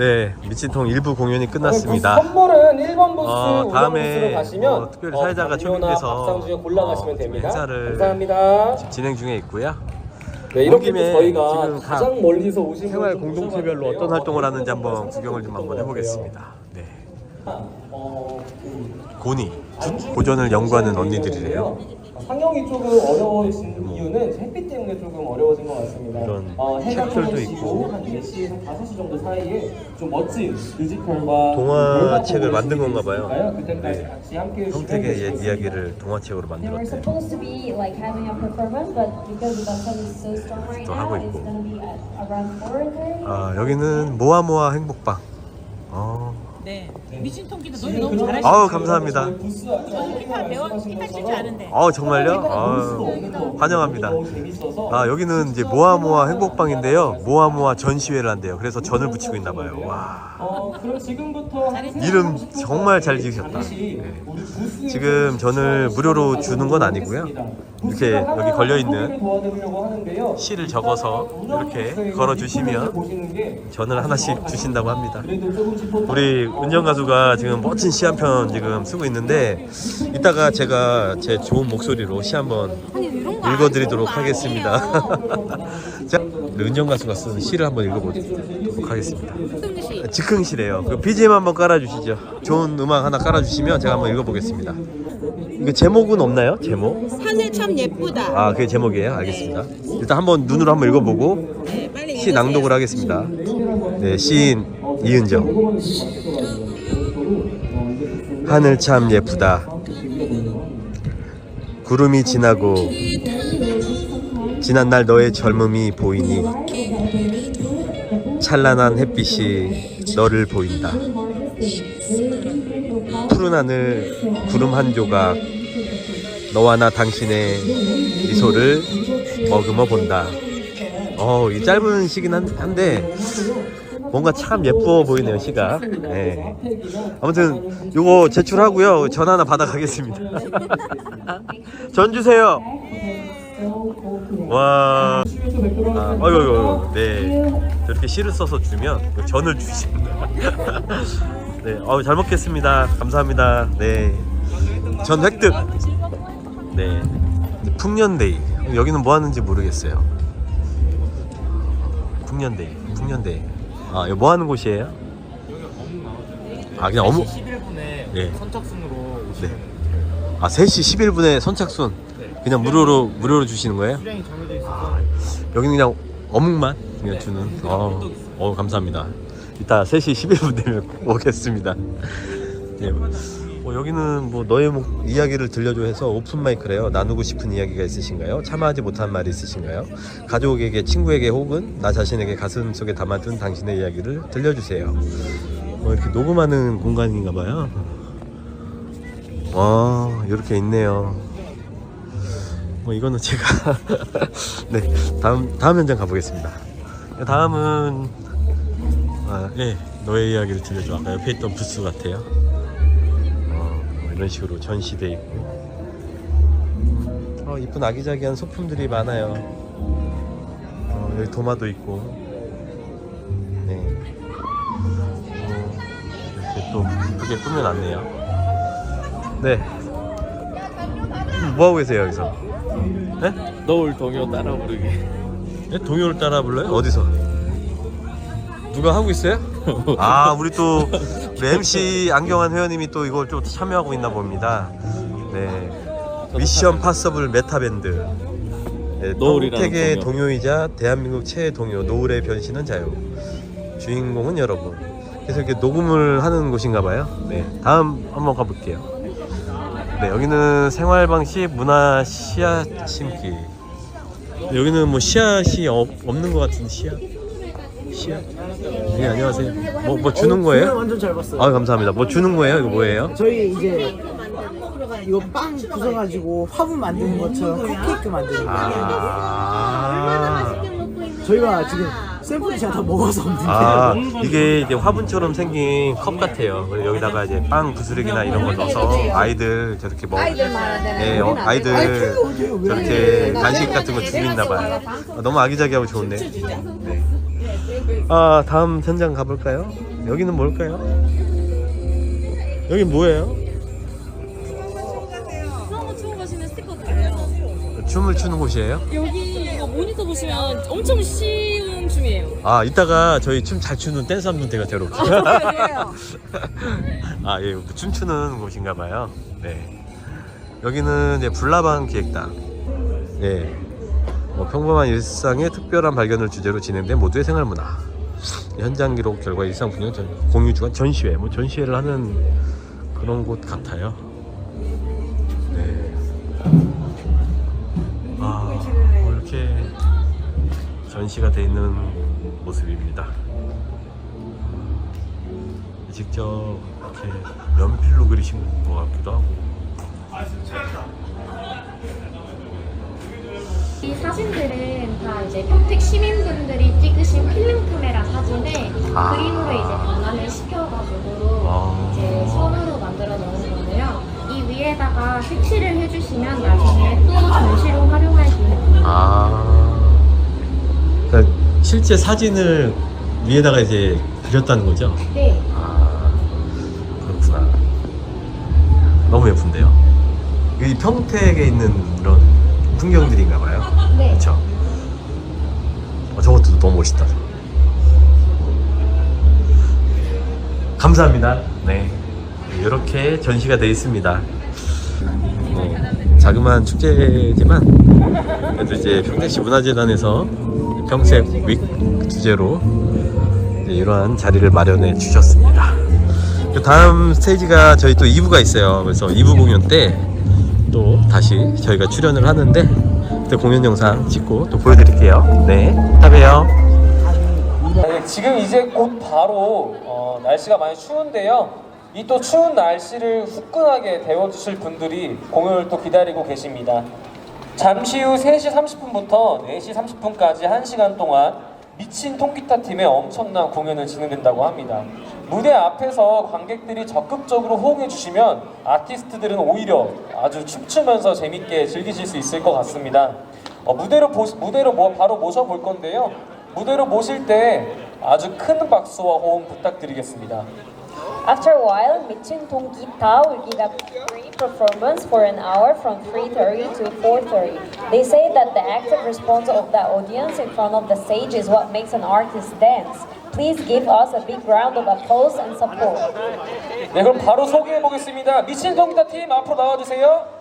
네, 미친통 일부 공연이 끝났습니다. 그 선물은 1번 부스 어, 다음에 가시면 뭐 특별히 사회자가 초빙돼서 골라가시면 어, 됩니다. 행사를 감사합니다. 진행 중에 있고요. 네, 이렇게 또 김에 저희가 지금 각 가장 멀리서 오신 생활 공동체별로. 어떤 활동을 하는지 한번 어, 구경을 좀 한번 해보겠습니다. 네. 어, 그 고니 고전을 연구하는 언니들이래요. 상영이 조금 어려워진 이유는 햇빛 때문에 조금 어려워진 것 같습니다. 이런 어, 해가 책들도 조금 지고 있고. 한 4시에서 5시 정도 사이에 좀 멋진 뮤지컬과 동화책을 만든 건가 봐요. 있으니까요. 그때까지 네. 같이 함께 해주시면 형택의 옛. 이야기를 동화책으로 They were 만들었대요. supposed to be like having a performance, but because the sun is so strong right 또 now, 하고 it's 있고. gonna be at around 4:30. 아 여기는 모아모아 행복방. 어. 네. 미친 통기도 노래 너무 잘하시고 아우 감사합니다. 저희 부스 아까 기타 배워 기타 칠줄 아는데 아 정말요? 아, 환영합니다. 아 여기는 이제 모아모아 행복방인데요. 모아모아 전시회를 한대요. 그래서 전을 붙이고 있나 봐요. 와. 어, 그럼 지금부터 한 이름 정말 잘 지으셨다. 네. 지금 전을 무료로 주는 건 아니고요. 이렇게 여기 걸려 있는. 시를 적어서 이렇게 걸어 주시면 전을 하나씩 주신다고 합니다. 우리 은정 가수가 지금 멋진 시 한 편 지금 쓰고 있는데 이따가 제가 제 좋은 목소리로 시 한번 읽어드리도록 하겠습니다. 자, 은정 가수가 쓴 시를 한번 읽어보도록 하겠습니다. 즉흥시래요. 그 BGM 한번 깔아주시죠. 좋은 음악 하나 깔아주시면 제가 한번 읽어보겠습니다. 이거 제목은 없나요? 제목? 하늘 참 예쁘다 아, 그게 제목이에요. 알겠습니다. 일단 한번 눈으로 한번 읽어보고 네, 시 낭독을 하겠습니다. 네, 시인 이은정. 하늘 참 예쁘다. 구름이 지나고 지난 날 너의 젊음이 보이니 찬란한 햇빛이 너를 보인다. 푸른 하늘 구름 한 조각 너와 나 당신의 미소를 머금어 본다. 어, 이 짧은 한, 한데 뭔가 참 예뻐 보이네요 시가. 네. 아무튼 요거 제출하고요 전 하나 받아가겠습니다. 전 주세요. 와. 아, 어이구, 어이구, 네. 저렇게 시를 써서 주면 그 전을 주십니다. 네, 어우 잘 먹겠습니다. 감사합니다. 네. 전 획득. 네. 풍년데이. 여기는 뭐 하는지 모르겠어요. 풍년데이. 풍년데이. 아, 이거 뭐 하는 곳이에요? 아, 그냥 어묵. 11분에 네. 선착순으로 네. 오시면 아, 3시 11분에 선착순. 그냥 무료로 무료로 주시는 거예요? 수량이 정해져 있어서 아, 여기는 그냥 어묵만 그냥 주는. 어, 어 감사합니다. 이따 3시 11분 되면 오겠습니다. 네. 어, 여기는 뭐 너의 목, 이야기를 들려줘 해서 오픈 마이크래요. 나누고 싶은 이야기가 있으신가요? 참아하지 못한 말이 있으신가요? 가족에게, 친구에게 혹은 나 자신에게 가슴 속에 담아둔 당신의 이야기를 들려주세요. 어, 이렇게 녹음하는 공간인가 봐요. 와, 이렇게 있네요. 뭐 이거는 제가 네 다음 다음 현장 가보겠습니다. 다음은 아, 예 너의 이야기를 들려줘 아까 옆에 있던 부스 같아요. 이런 식으로 전시돼 있고 어 이쁜 아기자기한 소품들이 많아요. 어, 여기 도마도 있고 네 어, 이렇게 또 이쁘게 꾸며놨네요. 네. 뭐 하고 계세요 여기서? 네? 너울 동요 따라 부르기 네? 동요를 따라 불러요? 어디서? 누가 하고 있어요? 아 우리 또 우리 MC 안경환 회원님이 또 이걸 좀 참여하고 있나 봅니다. 네 미션 파서블 메타밴드. 네, 노을이라는 평택의 동요. 동요이자 대한민국 최애 동요 노을의 변신은 자유. 주인공은 여러분. 그래서 이렇게 녹음을 하는 곳인가 봐요. 네 다음 한번 가볼게요. 네 여기는 생활 방식 문화 씨앗 심기. 여기는 뭐 씨앗이 없, 없는 것 같은 씨앗. 네 안녕하세요. 뭐 뭐 주는 거예요? 완전 잘 봤어요. 아 감사합니다. 뭐 주는 거예요? 이거 뭐예요? 저희 이제 이거 빵 부숴가지고 화분 만드는 것처럼 컵케이크 만드는 거예요. 아. 저희가 지금 샘플을 제가 다 먹어서 없는데. 아 이게 이제 화분처럼 생긴 컵 같아요. 그래서 여기다가 이제 빵 부스러기나 이런 거 넣어서 아이들 저렇게 먹. 아이들 네, 어, 아이들 저렇게 간식 같은 거 주고 있나 봐요. 아, 너무 아기자기하고 좋은데. 네. 아 다음 현장 가볼까요? 여기는 뭘까요? 여기 뭐예요? 수학을 추고 가시는 스티커들이에요. 춤을 추는 곳이에요? 여기 이거 모니터 보시면 엄청 쉬운 춤이에요. 아 이따가 저희 춤 잘 추는 댄스 한분 제가 데려올게요. 아 예, 춤추는 곳인가 봐요. 네. 여기는 이제 불나방 기획당. 예. 뭐 평범한 일상의 특별한 발견을 주제로 진행된 모두의 생활 문화. 현장 기록 결과 일상 분야 전, 공유 주간 전시회, 뭐 전시회를 하는 그런 곳 같아요. 네. 아, 뭐 이렇게 전시가 돼 있는 모습입니다. 직접 이렇게 연필로 그리신 것 같기도 하고. 이 사진들은 다 이제 평택 시민분들이 찍으신 필름 카메라 사진을 아. 그림으로 이제 변환을 시켜가지고 아. 이제 손으로 만들어 놓은 건데요. 이 위에다가 색칠을 해주시면 나중에 또 전시로 활용할 수 있는 아. 그러니까 실제 사진을 위에다가 이제 그렸다는 거죠? 네. 아, 그렇구나. 너무 예쁜데요? 이 평택에 있는 이런 풍경들인가 봐요. 네. 그렇죠. 너무 멋있다. 감사합니다. 네. 이렇게 전시가 되어 있습니다. 뭐, 자그마한 축제지만 그래도 이제 평택시 문화재단에서 평색 윅 주제로 이러한 자리를 마련해 주셨습니다. 그 다음 스테이지가 저희 또 2부가 있어요. 그래서 2부 공연 때 또 다시 저희가 출연을 하는데 그때 공연 영상 찍고 또 보여드릴게요. 네, 이따 봬요. 네, 지금 이제 곧 바로 어, 날씨가 많이 추운데요. 이 또 추운 날씨를 후끈하게 데워주실 분들이 공연을 또 기다리고 계십니다. 잠시 후 3시 30분부터 4시 30분까지 1시간 동안 미친 통기타 팀의 엄청난 공연을 진행된다고 합니다. 무대 앞에서 관객들이 적극적으로 호응해 주시면 아티스트들은 오히려 아주 춤추면서 재밌게 즐기실 수 있을 것 같습니다. 어, 무대로 보, 무대로 뭐 바로 모셔 볼 건데요. 무대로 모실 때 아주 큰 박수와 호응 부탁드리겠습니다. After a while, Michin Tong Gita will give a free performance for an hour from 3.30 to 4.30. They say that the active response of the audience in front of the stage is what makes an artist dance. Please give us a big round of applause and support. 네, 그럼 바로 소개해 보겠습니다. 미친 통기타 팀 앞으로 나와 주세요.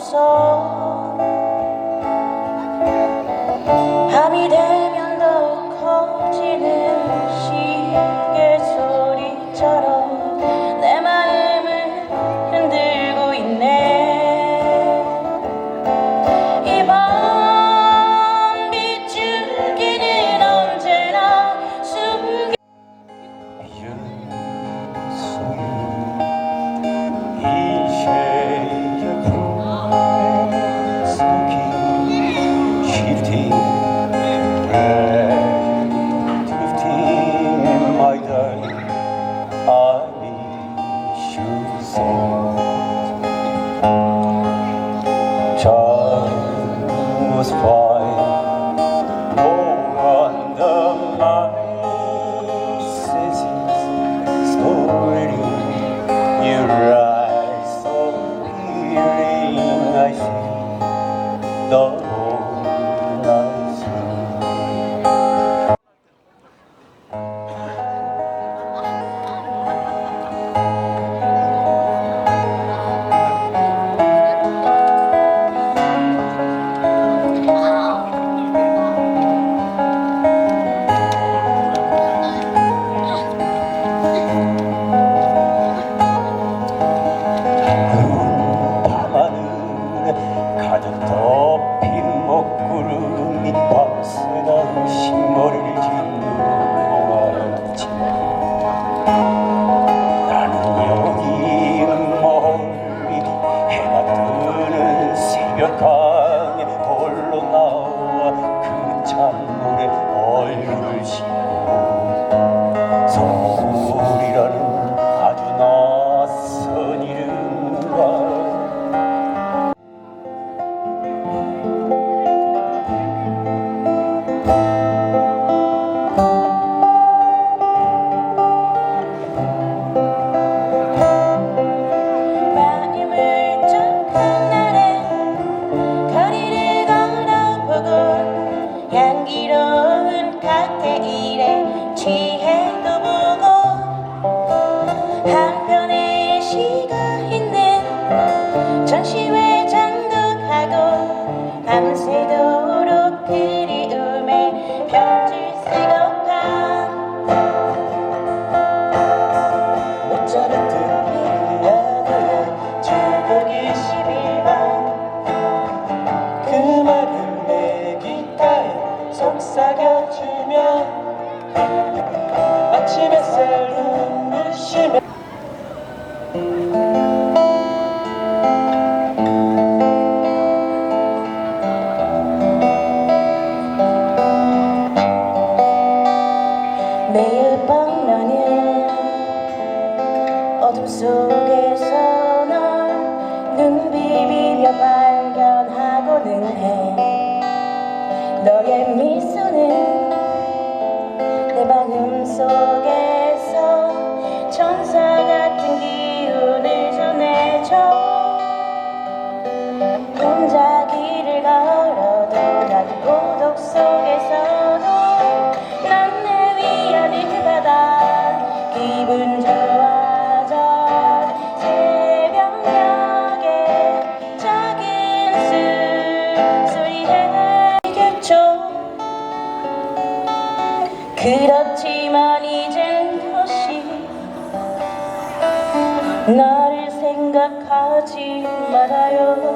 song. 나 하지 말아요.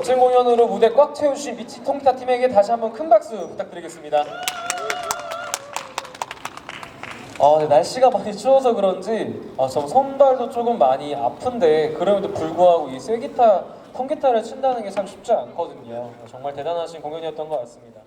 멋진 공연으로 무대 꽉 채우신 미치통타 팀에게 다시 한번 큰 박수 부탁드리겠습니다. 아, 네, 날씨가 많이 추워서 그런지 아, 좀 손발도 조금 많이 아픈데 그럼에도 불구하고 이 쇠기타, 통기타를 친다는 게 참 쉽지 않거든요. 정말 대단하신 공연이었던 것 같습니다.